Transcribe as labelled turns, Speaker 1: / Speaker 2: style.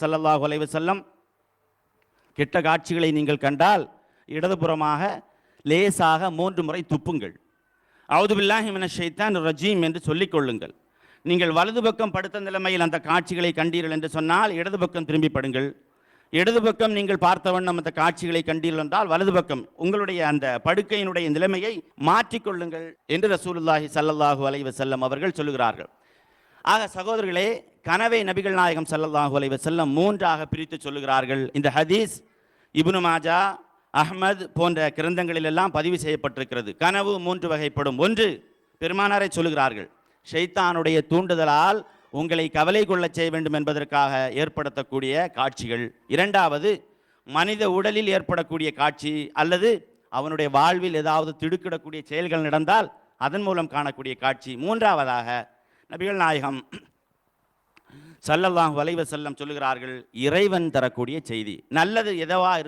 Speaker 1: ஸல்லல்லாஹு அலைஹி செல்லம் கெட்ட காட்சிகளை நீங்கள் கண்டால் இடதுபுறமாக லேசாக மூன்று முறை துப்புங்கள். அவுது ஷைத்தான் ரஜீம் என்று சொல்லிக் கொள்ளுங்கள். நீங்கள் வலது பக்கம் படுத்த நிலைமையில் அந்த காட்சிகளை கண்டீர்கள் என்று சொன்னால் இடது பக்கம் திரும்பி படுங்கள். இடது பக்கம் நீங்கள் பார்த்த வண்ணம் அந்த காட்சிகளை கண்டீர்கள் என்றால் வலது பக்கம் உங்களுடைய அந்த படுக்கையினுடைய நிலைமையை மாற்றிக்கொள்ளுங்கள் என்று ரசூலுல்லாஹி சல்லல்லாஹு அலைவசல்லம் அவர்கள் சொல்லுகிறார்கள். ஆக சகோதரர்களே கனவை நபிகள் நாயகம் சல்லல்லாஹு அலைஹி செல்லம் மூன்றாக பிரித்து சொல்லுகிறார்கள். இந்த ஹதீஸ் இபுனு மாஜா அஹ்மத் போன்ற கிரந்தங்களிலெல்லாம் பதிவு செய்யப்பட்டிருக்கிறது. கனவு மூன்று வகைப்படும். ஒன்று பெருமானாரை சொல்லுகிறார்கள். ஷைத்தானுடைய தூண்டுதலால் உங்களை கவலை கொள்ளச் செய்ய வேண்டும் என்பதற்காக ஏற்படுத்தக்கூடிய காட்சிகள். இரண்டாவது மனித உடலில் ஏற்படக்கூடிய காட்சி அல்லது அவனுடைய வாழ்வில் ஏதாவது திடுக்கிடக்கூடிய செயல்கள் நடந்தால் அதன் மூலம் காணக்கூடிய காட்சி. மூன்றாவதாக நபிகள் நாயகம் சல்லல்லாஹ் வலைவ செல்லம் சொல்லுகிறார்கள் இறைவன் தரக்கூடிய செய்தி. நல்லது எதவா